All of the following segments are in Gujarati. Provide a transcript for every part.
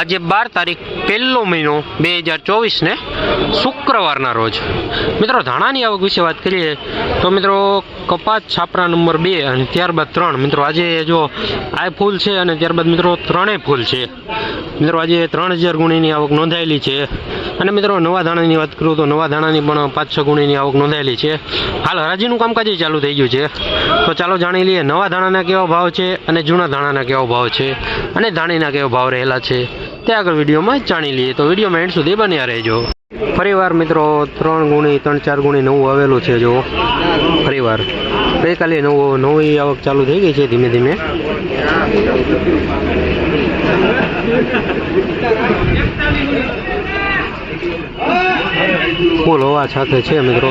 આજે બાર તારીખ પહેલો મહિનો બે હજાર ચોવીસને શુક્રવારના રોજ. મિત્રો, ધાણાની આવક વિશે વાત કરીએ તો મિત્રો, કપાસ છાપરા નંબર બે અને ત્યારબાદ ત્રણ. મિત્રો, આજે જો આ ફૂલ છે અને ત્યારબાદ મિત્રો, ત્રણેય ફૂલ છે. મિત્રો, આજે ત્રણ હજાર ગુણીની આવક નોંધાયેલી છે. અને મિત્રો, નવા ધાણાની વાત કરું તો નવા ધાણાની પણ પાંચ છ ગુણીની આવક નોંધાયેલી છે. હાલ હરાજીનું કામકાજ ચાલુ થઈ ગયું છે. તો ચાલો જાણી લઈએ, નવા ધાણાના કેવા ભાવ છે અને જૂના ધાણાના કેવો ભાવ છે અને ધાણીના કેવો ભાવ રહેલા છે. તે આગળ વિડીયોમાં જાણી લઈએ. તો વિડીયોમાં એન્ડ સુધી બન્યા રહેજો. ફરીવાર મિત્રો, ત્રણ ગુણી, ત્રણ, ચાર ગુણી નવું આવેલું છે જો. ફરીવાર. ગઈકાલે નવું, નવી આવક ચાલુ થઈ ગઈ છે ધીમે ધીમે. ફૂલ હોવા સાથે છે મિત્રો.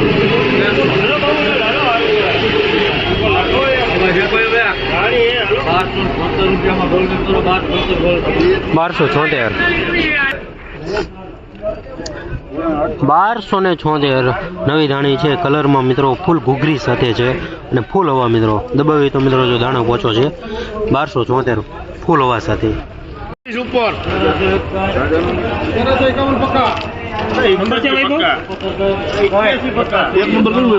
બારસો છોતેર. બારસો ને છોતેર નવી ધાણી છે. કલરમાં મિત્રો ફૂલ ઘૂઘરી સાથે છે અને ફૂલ હવા મિત્રો. દબાવી તો મિત્રો જો દાણો પોચો છે. બારસો છોતેર ફૂલ હવા સાથે. ઉપર. નંબર છે એક નંબર કયું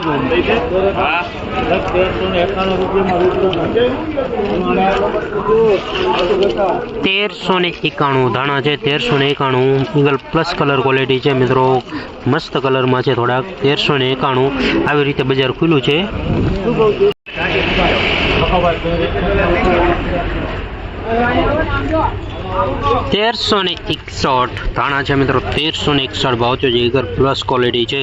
તેરસો ને એકાણું, ધાણા છે તેરસો ને એકાણું, ઈગલ પ્લસ કલર ક્વોલિટી છે મિત્રો, મસ્ત કલરમાં છે થોડાક, તેરસો ને એકાણું, આવી રીતે બજાર ખુલ્લું છે. તેરસો ને એકસઠ. ધાણા છે મિત્રો, તેરસો ને એકસઠ ભાવ છે, જે પ્લસ ક્વોલિટી છે.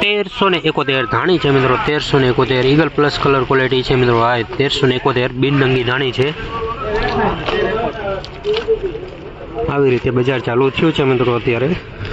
તેરસો ને એકોતેર ધાણી છે મિત્રો, તેરસો ને એકોતેર. ઈગલ પ્લસ કલર ક્વોલિટી છે મિત્રો, આ તેરસો ને એકોતેર બિનડંગી ધાણી છે. આવી રીતે બજાર ચાલુ થયું છે મિત્રો અત્યારે.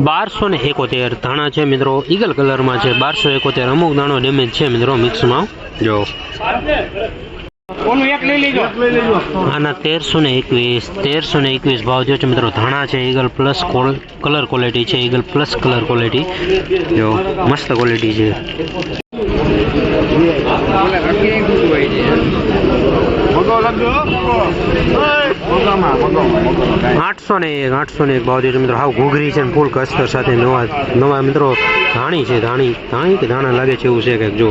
બારસો ને એકોતેર ધાણા છે મિત્રો ઈગલ કલરમાં છે બારસો એકોતેર અમુક દાણો ડેમેજ છે મિત્રો મિક્સમાં જો. એક લઈ લેજો. લઈ લેજો આના તેરસો ને એકવીસ તેરસો ને એકવીસ ભાવ જો છે મિત્રો ધાણા છે ઈગલ પ્લસ કલર ક્વોલિટી છે ઈગલ પ્લસ કલર ક્વોલિટી જો મસ્ત ક્વોલિટી છે. આઠસો ને એક, આઠસો ને એક ભાવ છે. મિત્રો, હાવ ઘૂઘરી છે ને ફૂલ કસ્તર સાથે નવા નવા મિત્રો ધાણી છે. ધાણી ધાણી કે ધાણા લાગે છે એવું છે કંઈક જો